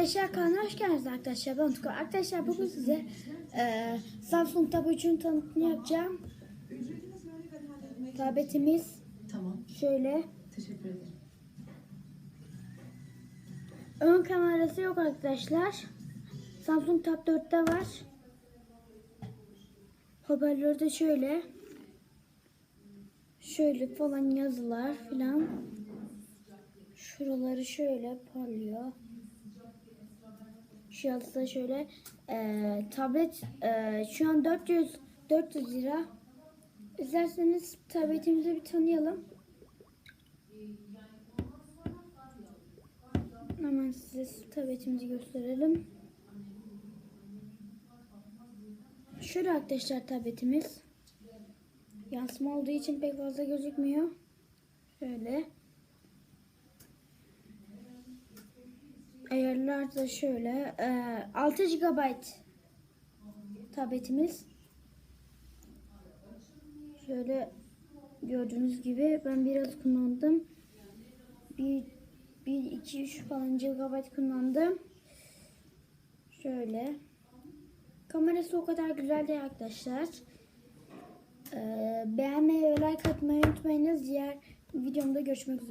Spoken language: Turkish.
Arkadaşlar kanala hoş geldiniz arkadaşlar. Ben Utku. Arkadaşlar bugün size e, Samsung Tab 3'ün tanıtımını yapacağım. Tabletimiz Tamam. şöyle. Teşekkür ederim. Ön kamerası yok arkadaşlar. Samsung Tab 4'te var. Hoparlörü de şöyle. Şöyle falan yazılar filan. Şuraları şöyle parlıyor. Yazısı da şöyle. Ee, tablet e, şu an 400 400 lira. İsterseniz tabletimizi bir tanıyalım. Hemen size tabletimizi gösterelim. Şöyle arkadaşlar tabletimiz. Yansıma olduğu için pek fazla gözükmüyor. Şöyle. Ayarlar da şöyle. Ee, 6 GB tabletimiz. Şöyle gördüğünüz gibi ben biraz kullandım. Bir 1, 2, 3 falan GB kullandım. Şöyle. Kamerası o kadar güzel değil arkadaşlar. Ee, beğenmeyi ve like atmayı unutmayınız. Diğer videomda görüşmek üzere.